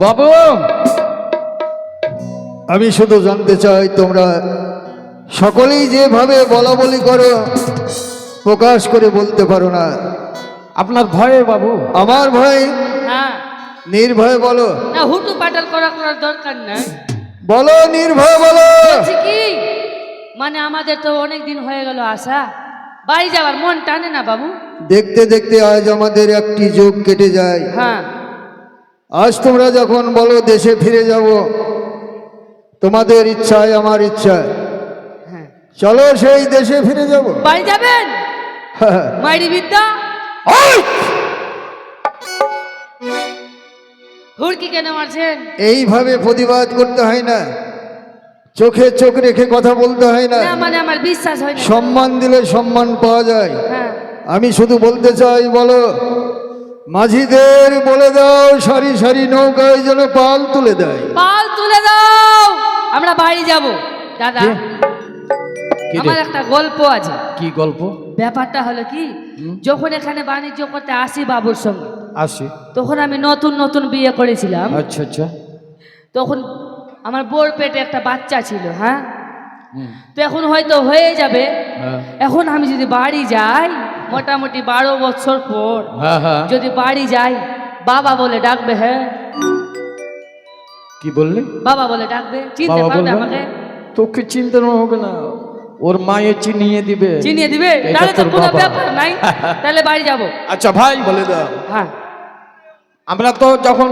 বাবু! আমি শুধু জানতে চাই তোমরা সকলেই যেভাবে বলা বলি করো প্রকাশ করে বলতে পারো না। আপনার ভয়ে বাবু। আমার ভয়? হ্যাঁ। নির্ভয় বলো। না হুটু পাটাল করা করার দরকার নাই বলো নির্ভয় বলো। কি? মানে আমাদের তো অনেক দিন হয়ে গেল আশা। বাড়ি যাওয়ার মন টানে না বাবু। দেখতে দেখতে আজ আমাদের একটি যুগ কেটে যায়। হ্যাঁ। আজ তোমরা যখন বলো দেশে ফিরে যাব তোমাদের ইচ্ছায় আমার ইচ্ছা হ্যাঁ। চলো সেই দেশে ফিরে যাব। বাড়ি যাবেন? মাইরি বিদ্যা? হুড়কি কেন মারছেন? এইভাবে প্রতিবাদ করতে হয় না। চোখে চোখ রেখে কথা বলতে হয় না। না মানে আমার বিশ্বাস হয় সম্মান দিলে সম্মান পাওয়া যায়। হ্যাঁ। আমি শুধু বলতে চাই বলো মাঝিদের বলে দাও সারি সারি নৌকায় যেন পাল তুলে দেয়। পাল তুলে দাও আমরা বাড়ি যাব। দাদা কি? রে? আমার একটা গল্প আছে। কি গল্প? ব্যাপারটা হলো কি যখন এখানে বাণিজ্য করতে আসি বাবুর সঙ্গে আসি। তখন আমি নতুন নতুন বিয়ে করেছিলাম। আচ্ছা আচ্ছা। তখন আমার বোর পেটে একটা বাচ্চা ছিল হ্যাঁ? হুম, তো এখন হয়তো হয়ে যাবে। হ্যাঁ। এখন আমি যদি বাড়ি যাই মোটামুটি বারো বছর পর হ্যাঁ হ্যাঁ। যদি বাড়ি যাই বাবা বলে ডাকবে হ্যাঁ? কি বললি? বাবা বলে ডাকবে চিনতে পারবে আমাকে? তোকে চিনতে হবে না। ওর মায়ে চিনিয়ে দিবে। চিনিয়ে দিবে? তাহলে তো কোনো ব্যাপার নাই। তাহলে বাড়ি যাব। আচ্ছা ভাই বলে দাও। হ্যাঁ। আমরা তো যখন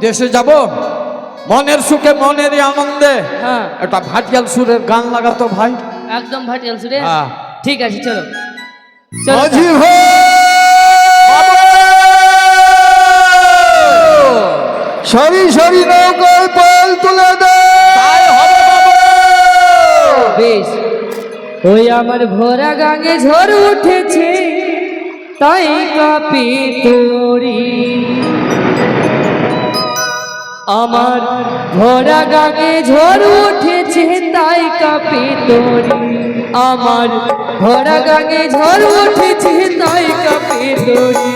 দেশে যাব মনের সুখে মনেরই আনন্দে। হ্যাঁ। একটা ভাটিয়াল সুরের গান লাগাতো ভাই। একদম ভাটিয়াল সুরে? হ্যাঁ। ঠিক আছে চলো। মাঝি সারি সারি নৌকায় পাল তুলে দেয় বেশ। ওই আমার ভোরা গাঙে ঝড় উঠেছে তাই কাপি তোরি। আমার ভরা গাগে ঝড় উঠেছে, তাই কাঁপে তোরে। আমার ভরা গাগে ঝড় উঠেছে, তাই কাঁপে তোরি।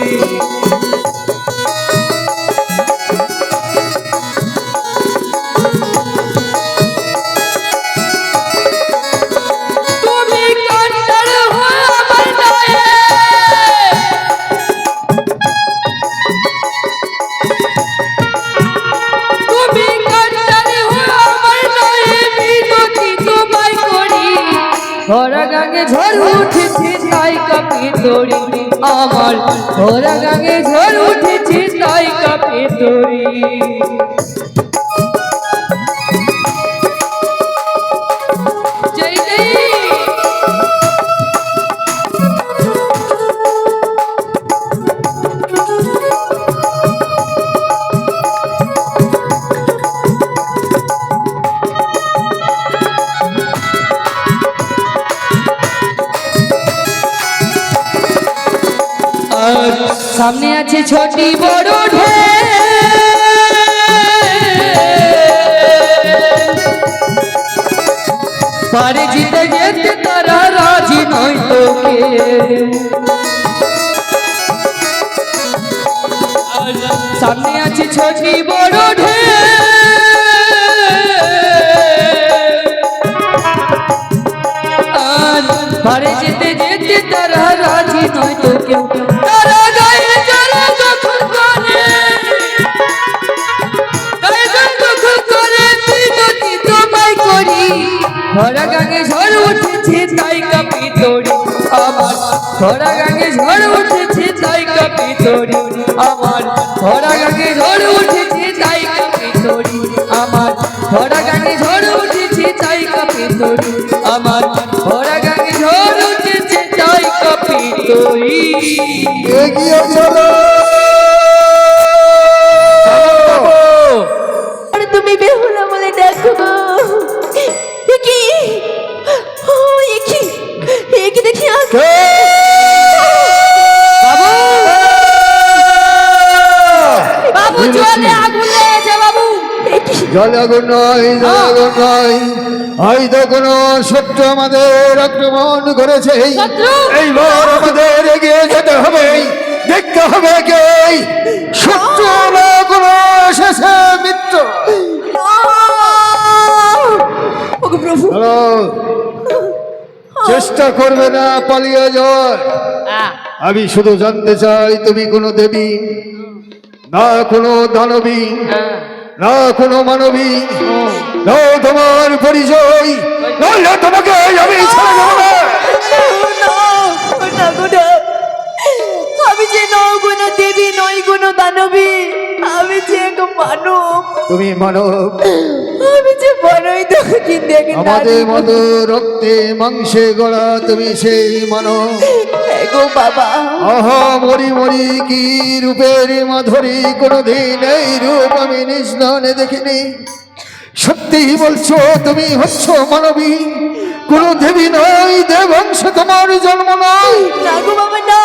ঝড় উঠেছে তাই কাপে দড়ি। আমার ঘোরা গাঙে ঝড় উঠেছে তাই কাপে তোরি সামনে আছে ছোটি বড় পারে জিতে যেতে তারা রাজি নয় তোকে। সামনে আছে ছোটি বড় ঢে পারে যেতে যেতে তারা রাজি নয় তো কেউ তারা ভরা গাঙে ঝড় উঠেছে, তাই কাপি তোরি আমার। ধরা গাঙে ঝড় উঠেছে, তাই কাপি তোরি আমার। ধরা গাঙে ঝড় উঠেছে, তাই কাপি তোরি আমার। ধরা গাঙে ঝড় উঠেছে, তাই কাপি তোরি আমার। জলে আগুন নয় জলে আগুন নয়। হয়তো কোনো শত্রু আমাদের আক্রমণ করেছে? এইবার আমাদের এগিয়ে যেতে হবে। দেখতে হবে কে? শত্রু না কোনো এসেছে মিত্র। চেষ্টা করবে না পালিয়ে যাওয়ার। আমি শুধু জানতে চাই তুমি কোনো দেবী? না কোনো দানবী? না কোনো মানবী না তোমার পরিচয় নইলে তোমাকে আমি ছেড়ে দেবো না। আমি যে নয় কোনো দেবী নই কোনো দানবী তুমি মানব আমি যে বড়ই দক্ষিণ দেখে আমাদের মতো রক্তে মাংসে গড়া তুমি সেই মানব গো বাবা। মরি মরি কি রূপের মাধুরী? কোনোদিন এই রূপ আমি নয়নে দেখিনি। সত্যি বলছো তুমি হচ্ছ মানবী। কোনো দেবী নয় দেবংশ তোমার জন্ম নয়। না গো বাবা না।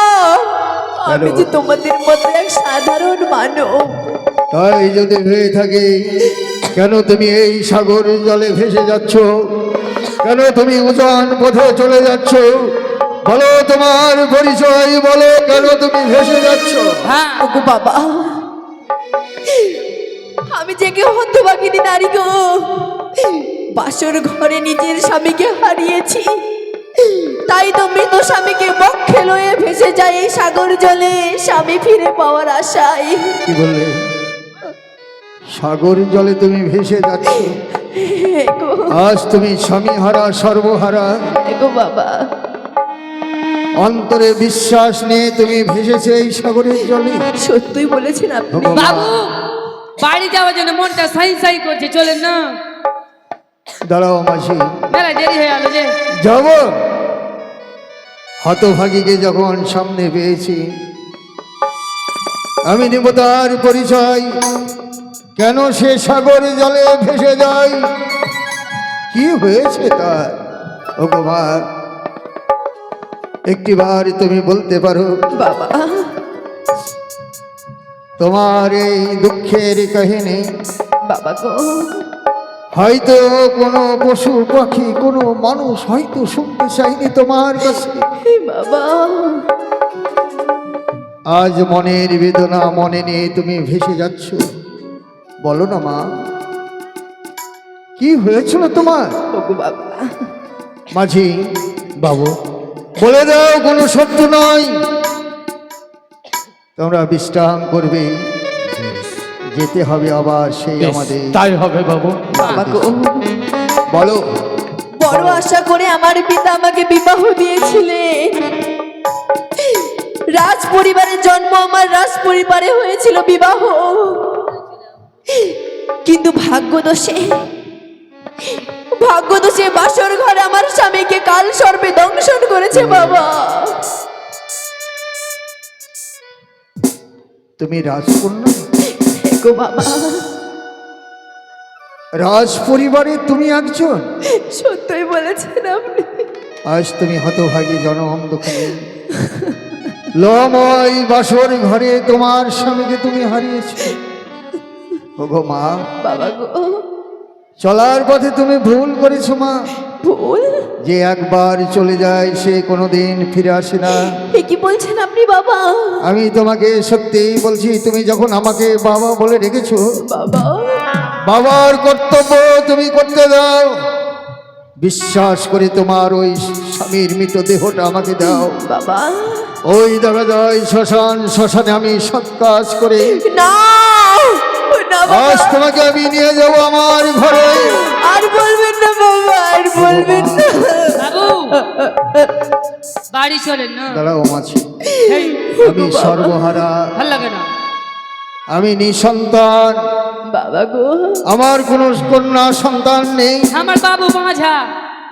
আমি যে তোমাদের মতো এক সাধারণ মানব। তাই যদি হয়ে থাকে কেন তুমি এই সাগর জলে ভেসে যাচ্ছ? কেন তুমি উজান পথে চলে যাচ্ছ? বলো তোমার পরিচয় বলো কেন তুমি ভেসে যাচ্ছ? ওগো বাবা। আমি যে কেউ হন্তবাগিনী নারী গো। বাসর ঘরে নিজের স্বামীকে হারিয়েছি। তাই তো মৃত স্বামীকে বক্ষে লয়ে ভেসে যায় এই সাগর জলে। স্বামী ফিরে পাওয়ার আশায়। কি বললে? সাগর জলে তুমি ভেসে যাচ্ছ। আজ তুমি স্বামী হারা সর্বহারা বাবা। অন্তরে বিশ্বাস নিয়ে তুমি ভেসেছে এই সাগরের জলে। সত্যি বলেছেন আপনি। বাবু বাড়ি যাওয়ার জন্য মনটা সাই সাই করছে চলেন না। দাঁড়াও মাসি। মেলা দেরি হয়ে গেল যে। যাব। হতভাগীকে যখন সামনে পেয়েছি আমি নেব তার পরিচয়। কেন সে সাগর জলে ভেসে যায়? কি হয়েছে তার? ভগবান একটিবার তুমি বলতে পারো। বাবা। তোমার এই দুঃখের কাহিনী। বাবা গো। হয়তো কোনো পশু পাখি কোনো মানুষ হয়তো শুনতে চাইনি তোমার কাছে। বাবা। আজ মনের বেদনা মনে নিয়ে তুমি ভেসে যাচ্ছ। বলো না মা। কি হয়েছিল তোমার? মাঝি বাবু বলে দাও কোনো সত্য নয়। তোমরা বিশ্রাম করবে। যেতে হবে আবার সেই আমাদের তাই হবে বাবু। বলো। বড় আশা করে আমার পিতা আমাকে বিবাহ দিয়েছিলেন। রাজ পরিবারের জন্ম আমার রাজ পরিবারে হয়েছিল বিবাহ। কিন্তু ভাগ্যদোষে ভাগ্যদোষে বাসর ঘরে আমার স্বামীকে কাল সর্পে দংশন করেছে বাবা। তুমি রাজকন্যা? গো বাবা। রাজ পরিবারে তুমি একজন? সত্যই বলেছেন আপনি। আজ তুমি হতভাগী জনম দুঃখে লময় বাসর ঘরে তোমার স্বামীকে তুমি হারিয়েছ। ওগো মা বাবা গো। চলার পথে তুমি ভুল করেছ মা। ভুল? যে একবার চলে যায় সে কোনোদিন ফিরে আসে না। কি বলছেন আপনি বাবা? আমি তোমাকে সত্যিই বলছি তুমি যখন আমাকে বাবা বলে রেখেছো বাবা। বাবার কর্তব্য তুমি করতে দাও। বিশ্বাস করে তোমার ওই স্বামীর মৃতদেহটা আমাকে দাও। বাবা। ওই দাদা যায় শ্মশান শ্মশানে আমি সৎ কাজ করে না আজ তোমাকে আমি নিয়ে যাব আমার ঘরে। আর বলবেন না বাবা আর বলবেন না। বাবু বাড়ি চলেন না। দাঁড়াও মাছি আমি সর্বহারা। ভালো লাগে না। আমি নিঃসন্তান। বাবা গো। আমার কোনো কন্যা সন্তান নেই। আমার বাবু মাঝা।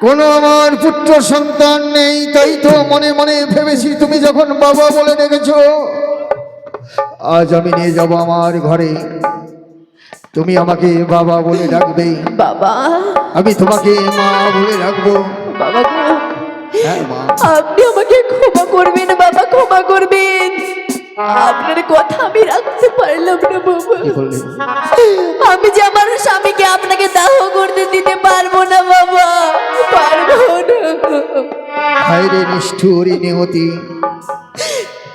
কোনো আমার পুত্র সন্তান নেই। তাই তো মনে মনে ভেবেছি তুমি যখন বাবা বলে রেখেছ আজ আমি নিয়ে যাব আমার ঘরে। তুমি আমাকে বাবা বলে ডাকবে। বাবা। আমি তোমাকে মা বলে রাখব। বাবা হ্যাঁ আপনি আমাকে ক্ষমা করবেন বাবা ক্ষমা করবেন। আপনার কথা আমি রাখতে পারলাম না বাবা। আমি যে আমার স্বামীকে আপনাকে দাহ করতে দিতে পারব না বাবা পারব না। হায়রে নিষ্ঠুর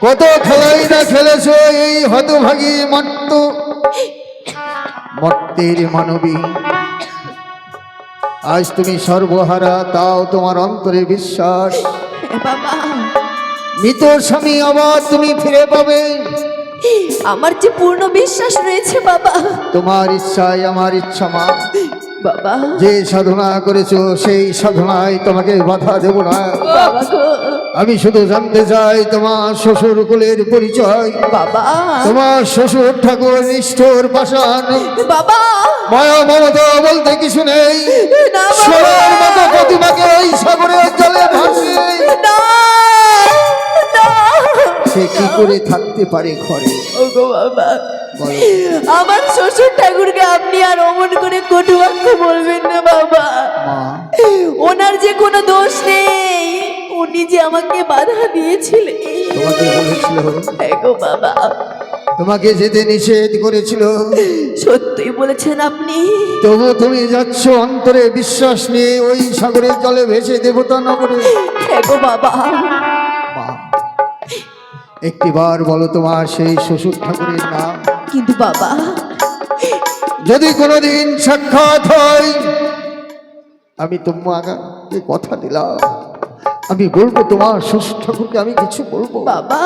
কত খেলাই না খেলেছো এই হতভাগী মর্ত মর্তের মানবী। আজ তুমি সর্বহারা তাও তোমার অন্তরে বিশ্বাস। বাবা মৃত স্বামী আবার তুমি ফিরে পাবে। আমার যে পূর্ণ বিশ্বাস রয়েছে বাবা। তোমার ইচ্ছায় আমার ইচ্ছা মা। বাবা। যে সাধনা করেছ সেই সাধনায় তোমাকে বাধা দেব না। আমি শুধু জানতে চাই তোমার শ্বশুর কুলের পরিচয়। বাবা। তোমার শ্বশুর ঠাকুর নিষ্ঠুর পাষাণ। বাবা। মায়া মমতা বলতে কিছু নেই। সোনার মতো প্রতিমাকে এই সাগরের জলে ভাসে না না। সে কি করে থাকতে পারে ঘরে? ওগো বাবা। আমার শ্বশুর ঠাকুরকে আপনি আর অমন করে কটু বাক্য বলবেন না বাবা। ওনার যে কোনো দোষ নেই। উনি যে আমাকে বাধা দিয়েছিলেন। তোমাকে বলেছিল? গো বাবা। তোমাকে যেতে নিষেধ করেছিল? সত্যি বলেছেন আপনি। তবু তুমি যাচ্ছ অন্তরে বিশ্বাস নিয়ে ওই সাগরের জলে ভেসে দেবতা নগরে। গো বাবা। একটিবার বলো তোমার সেই শ্বশুর ঠাকুরের নাম। কিন্তু বাবা যদি কোনোদিন সাক্ষাৎ হয় আমি তোমাকে কথা দিলাম। আমি বলব তোমার শ্বশুর ঠাকুরকে আমি কিছু বলব। বাবা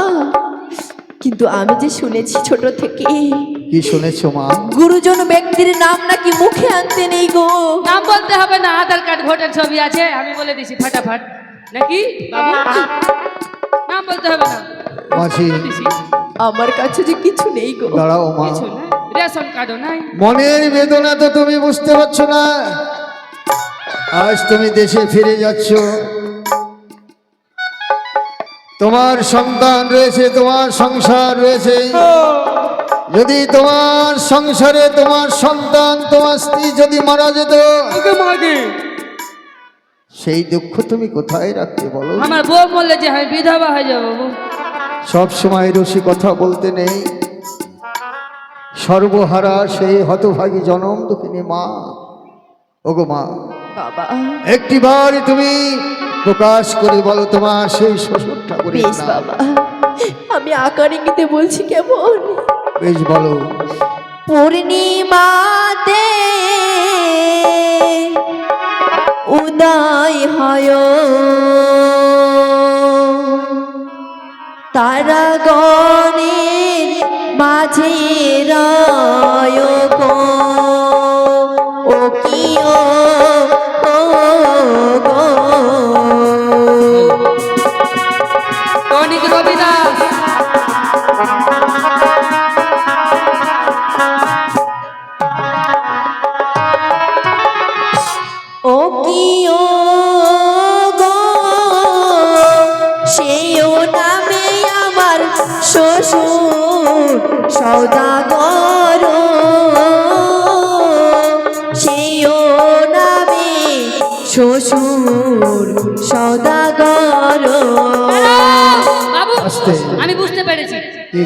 কিন্তু আমি যে শুনেছি ছোট থেকে কি শুনেছো মা? গুরুজন ব্যক্তির নাম নাকি মুখে আনতে নেই গো। নাম বলতে হবে না আধার কার্ড ভোটার ছবি আছে আমি বলে দিছি ফাটাফাট। নাকি বাবু? নাম বলতে হবে না। মাঝি। আমার কাছে যে কিছু নেই গো। দাঁড়াও মা। কিছু না। রেশন কার্ডও নাই। মনের বেদনা তো তুমি বুঝতে পারছ না। আজ তুমি দেশে ফিরে যাচ্ছ। তোমার সন্তান রয়েছে তোমার সংসার রয়েছে। যদি তোমার সংসারে তোমার সন্তান তোমার স্ত্রী যদি মারা যেত সেই দুঃখ তুমি কোথায় রাখতে বলো? আমার বউ বললে যে আমি বিধবা হয়ে যাব সব সময় রসি কথা বলতে নেই। সর্বহারা সেই হতভাগী জনম দুঃখিনী মা। ওগো মা বাবা। একটিবার তুমি প্রকাশ করে বলো তোমার সেই শ্বশুর ঠাকুরের বাবা আমি আকার ইঙ্গিতে বলছি কেমন? বেশ বলো। পূর্ণিমাতে উদয় হয়। তারা গণের মাঝে রয়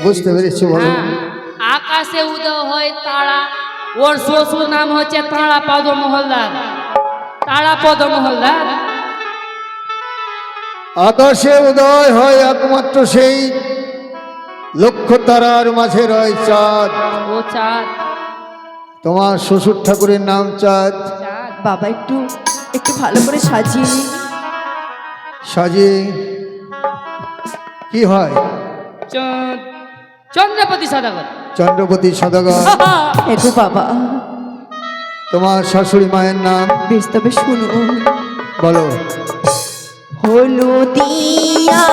বুঝতে পেরেছি বলো। হ্যাঁ আকাশে উদয় হয় তারা। ওর শ্বশুর নাম হচ্ছে তারা পদ মহল্লার তারা পদ মহল্লার আকাশে উদয় হয় একমাত্র সেই লক্ষ তারার মাঝে রয় চাঁদ। ও চাঁদ। তোমার শ্বশুর ঠাকুরের নাম চাঁদ। চাঁদ বাবা একটু একটু ভালো করে সাজিয়ে নিন। সাজিয়ে কি হয়? চাঁদ। চন্দ্রপতি সদাগর। চন্দ্রপতি সদাগর। এগো বাবা। তোমার শাশুড়ি মায়ের নাম? বেশ তবে শুনুন বলো। হলুদিয়া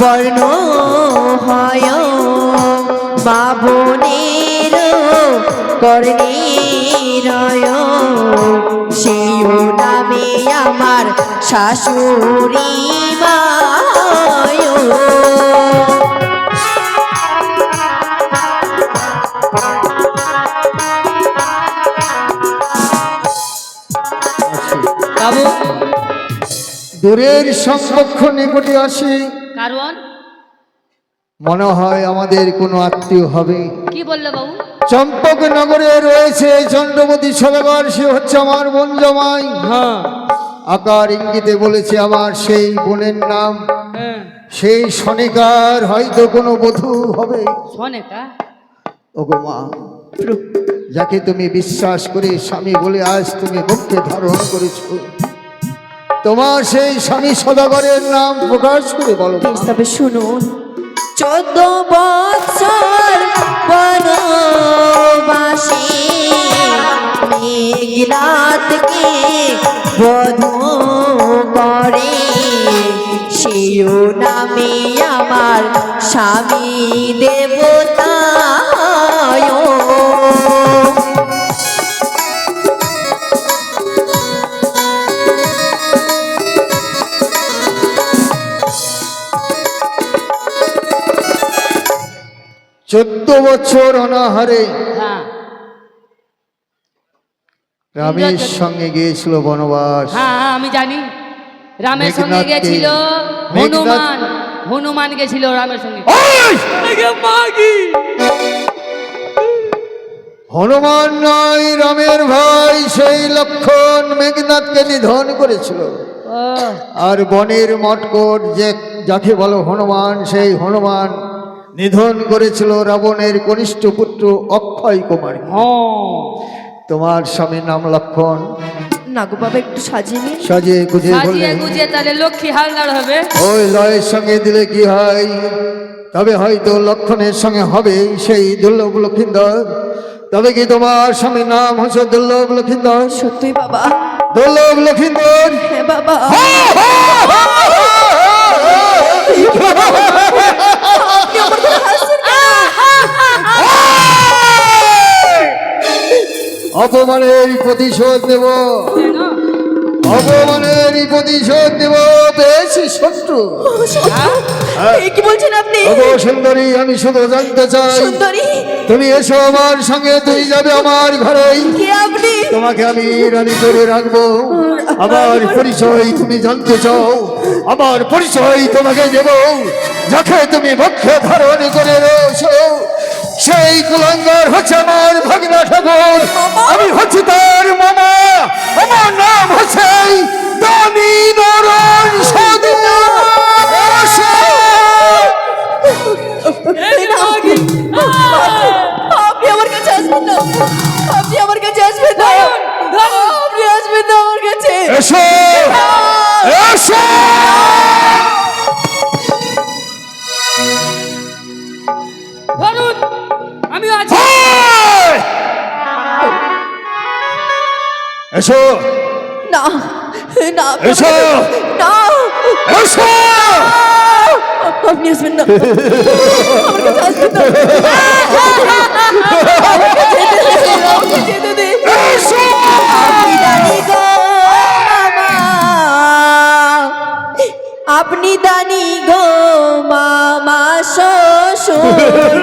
বর্ণ হয় বাবনের কর্ণের সেই নামে আমার শাশুড়ি মায়। দূরের সম্পক্ষ নিকটে আসি। কারণ? মনে হয় আমাদের কোনো আত্মীয় হবে। কি বলল বাবু? চম্পক নগরে রয়েছে চন্দ্রপতি সদাগর সে হচ্ছে আমার বোন জমাই। হ্যাঁ। আকার ইঙ্গিতে বলেছে আমার সেই বোনের নাম। হ্যাঁ। সেই শনিকার হয়তো কোনো বধূ হবে। ওগো মা যাকে তুমি বিশ্বাস করে স্বামী বলে আজ তুমি মুখে ধারণ করেছ। তোমার সেই স্বামী সদাগরের নাম প্রকাশ করে বলো। তবে শুনুন। চোদ্দ বছর বনবাসে, মেঘনাথকে বধু করে। সেও নামে আমার স্বামী দেবতায় চোদ্দ বছর অনাহারে। হ্যাঁ। রামের সঙ্গে গিয়েছিল বনবাস। হ্যাঁ হ্যাঁ, আমি জানি। রামের সঙ্গে গেছিল হনুমান। হনুমান গেছিল রামের সঙ্গে। হনুমান নয় রামের ভাই সেই লক্ষণ মেঘনাথকে নিধন করেছিল। আর বনের মটকট যে যাকে বলো হনুমান সেই হনুমান নিধন করেছিল রাবণের কনিষ্ঠ পুত্র অক্ষয় কুমার হ্যাঁ তোমার স্বামীর নাম লক্ষণ নাগু বাবা একটু সাজিয়ে নিন সাজিয়ে গুজে সাজিয়ে গুজিয়ে তাহলে লক্ষ্মী হালদার হবে ওই লয়ের সঙ্গে দিলে কি হয় তবে হয়তো লক্ষণের সঙ্গে হবে সেই দুর্লভ লক্ষিন্দর তবে কি তোমার স্বামীর নাম হচ্ছে দুর্লভ লক্ষিন্দর সত্যি বাবা দুর্লভ লক্ষিন্দর হ্যাঁ বাবা অপমানের প্রতিশোধ নেব। অপমানের প্রতিশোধ নেব বেশি শত্রু। কি বলছেন আপনি? অগো সুন্দরী আমি শুধু জানতে চাই। সুন্দরী? তুমি এসো আমার সঙ্গে তুমি যাবে আমার ঘরে কে আপনি? তোমাকে আমি রানী করে রাখব। আমার পরিচয় তুমি জানতে চাও। আমার পরিচয় তোমাকে দেব। যাকে তুমি বক্ষে ধারণ করে রয়েছো সেই কুলঙ্গার হচ্ছে আমার ভগ্না ঠাকুর। আমি হচ্ছি তার মামা। আমার নাম হচ্ছে দামি নরণ সাধু। আপনি আমার কাছে আসবেন না। আপনি আমার কাছে আসবেন না। এসো! এসো! ধরুন আমি আছি! এসো! না না আপনি এসো! না। এসো! আপনি আসবেন না। আমার কাছে আসবেন না। আমাকে যেতে দে, আমাকে যেতে দে। এসো! আপনি দানি আপনি দানি গো মামা শ্বশুর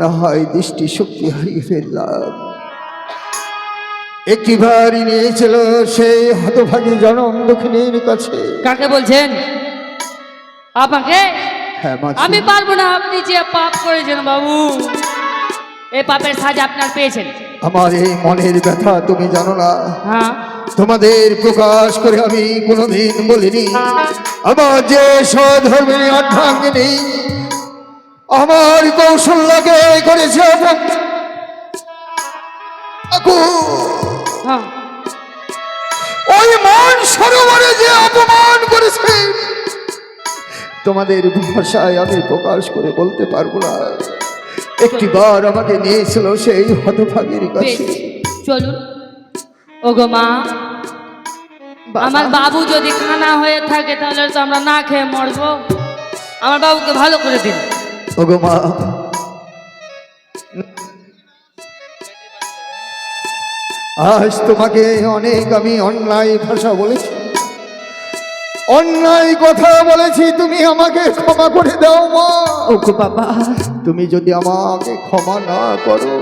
মনে হয় দৃষ্টি শক্তি হারিয়ে ফেললাম। একটি বাড়ি নিয়েছিল সেই হতভাগী জনম দক্ষিণের কাছে। কাকে বলছেন? আপনাকে হ্যাঁ আমি পারব না আপনি যে পাপ করেছেন বাবু। এই পাপের সাজা আপনার পেয়েছেন। আমার এই মনের ব্যথা তুমি জানো না। হ্যাঁ। তোমাদের প্রকাশ করে আমি কোনোদিন বলিনি। আমার যে স্বধর্মের অর্ধাঙ্গিনী আমার কৌশল্যকে করেছে অপমান। আকু, হ্যাঁ। ওই মান সরোবরে যে অপমান করেছে তোমাদের ভাষায় আমি প্রকাশ করে বলতে পারব না। একটি বার আমাকে নিয়েছিল সেই হতভাগীর কাছে। চলুন। ওগো মা আমার বাবু যদি খানা হয়ে থাকে তাহলে তো আমরা না খেয়ে মরবো। আমার বাবুকে ভালো করে দিন। ওগো মা। আজ তোমাকে অনেক আমি অন্যায় ভাষা বলেছি। অন্যায় কথা বলেছি তুমি আমাকে ক্ষমা করে দাও মা। ওগো বাবা। তুমি যদি আমাকে ক্ষমা না করো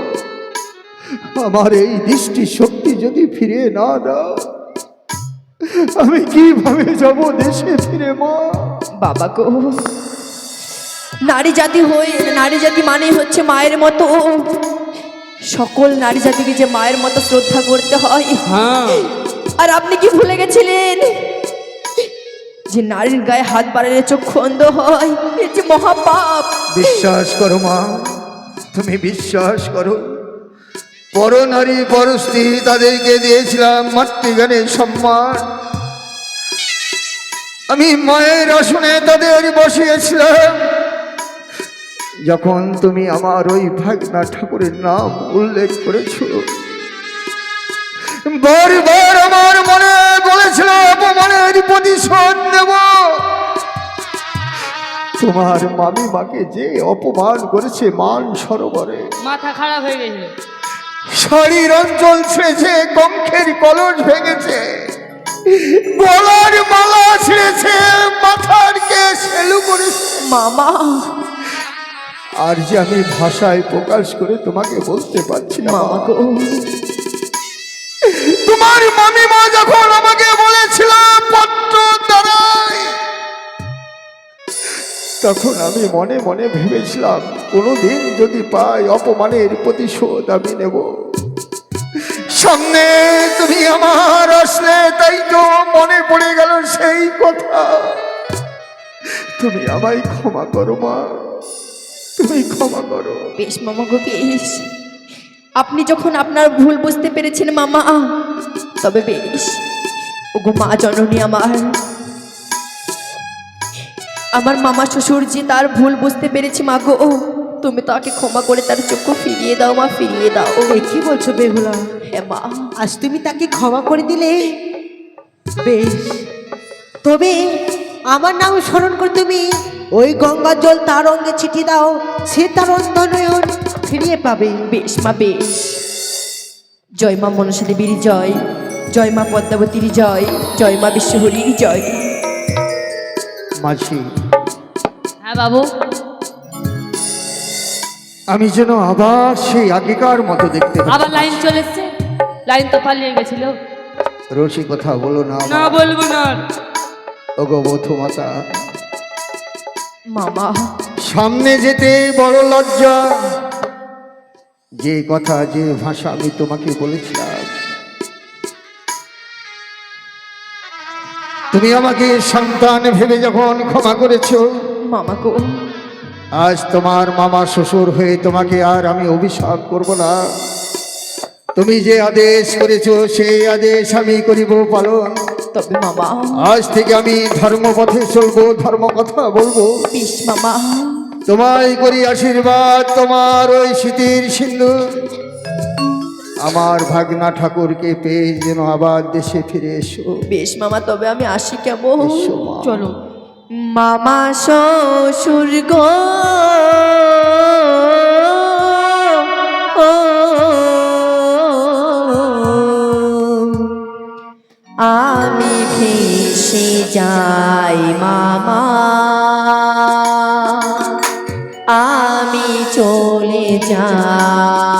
আমার এই দৃষ্টি শক্তি যদি ফিরে না দাও আমি কীভাবে যাব দেশে ফিরে মা? বাবা গো। নারী জাতি হয়ে নারী জাতি মানে হচ্ছে মায়ের মতো। সকল নারী জাতিকে যে মায়ের মতো শ্রদ্ধা করতে হয়। হ্যাঁ। আর আপনি কি ভুলে গেছিলেন? যে নারীর গায়ে হাত বাড়ালে চক্ষু অন্ধ হয় এ যে মহাপাপ। বিশ্বাস করো মা তুমি বিশ্বাস করো। পর নারী পর স্ত্রী তাদেরকে দিয়েছিলাম মাতৃগানের সম্মান। আমি মায়ের আসনে তাদের বসিয়েছিলাম। যখন তুমি আমার ওই ভাগনা ঠাকুরের নাম উল্লেখ করেছ বারবার আমার মনে বলেছিল অপমানের প্রতিশোধ নেব। তোমার মামি মাকে যে অপমান করেছে মান সরোবরে মাথা খারাপ হয়ে গেছে। শাড়ির অঞ্চল ছেড়েছে কঙ্খের কলস ভেঙেছে গলার মালা ছিঁড়েছে মাথার কে সেলু করেছে। মামা আর যে আমি ভাষায় প্রকাশ করে তোমাকে বলতে পারছি না গো তোমার মামিমা যখন আমাকে বলেছিল পত্র তখন আমি মনে মনে ভেবেছিলাম, কোনোদিন যদি পাই অপমানের প্রতিশোধ আমি নেব। সামনে তুমি আমার আসলে, তাই তো মনে পড়ে গেল সেই কথা। তুমি আমায় ক্ষমা করো মা। তুমি ক্ষমা করো। বেশ মামা গো বেশ। আপনি যখন আপনার ভুল বুঝতে পেরেছেন মামা তবে বেশ। ওগো মা জননী আমার আমার মামা শ্বশুর যে তার ভুল বুঝতে পেরেছে মা গো তুমি তাকে ক্ষমা করে তার চক্ষু ফিরিয়ে দাও মা ফিরিয়ে দাও। এ কি বলছো বেহুলা? হ্যাঁ মা। আজ তুমি তাকে ক্ষমা করে দিলে? বেশ। তবে আমার নাম স্মরণ করে তুমি ওই গঙ্গার জল তার অঙ্গে ছিটিয়ে দাও। সে তার অন্তনয়ন ফিরিয়ে পাবে। বেশ মা বেশ। জয় মা মনসা দেবীর জয়। জয় মা পদ্মাবতীর জয়। জয় মা বিশ্বহরীর জয়। মাঝি। হ্যাঁ বাবু। আমি যেন আবার সেই আগেকার মতো দেখতে আবার লাইন চলেছে লাইন তো পালিয়ে গেছিল। রসি কথা বলো না না বলব না। ওগো বধু মাতা। মামা সামনে যেতে বড় লজ্জা। যে কথা যে ভাষা আমি তোমাকে বলেছিলাম। তুমি আমাকে সন্তান ভেবে যখন ক্ষমা করেছ মামা গো। আজ তোমার মামা শ্বশুর হয়ে তোমাকে আর আমি অভিশাপ করব না। তুমি যে আদেশ করেছ সেই আদেশ আমি করিব পালন। তবে মামা। আজ থেকে আমি ধর্মপথে চলবো ধর্ম কথা বলব। বেশ মামা। তোমায় করি আশীর্বাদ তোমার ওই শীতের সিন্ধু। আমার ভাগনা ঠাকুরকে পেয়ে যেন আবার দেশে ফিরে এসো। বেশ মামা তবে আমি আসি কেমন? এসো মা। চলো। মামা শ্বশুর গো। আমি ভেসে যাই মামা। আমি চলে যাই।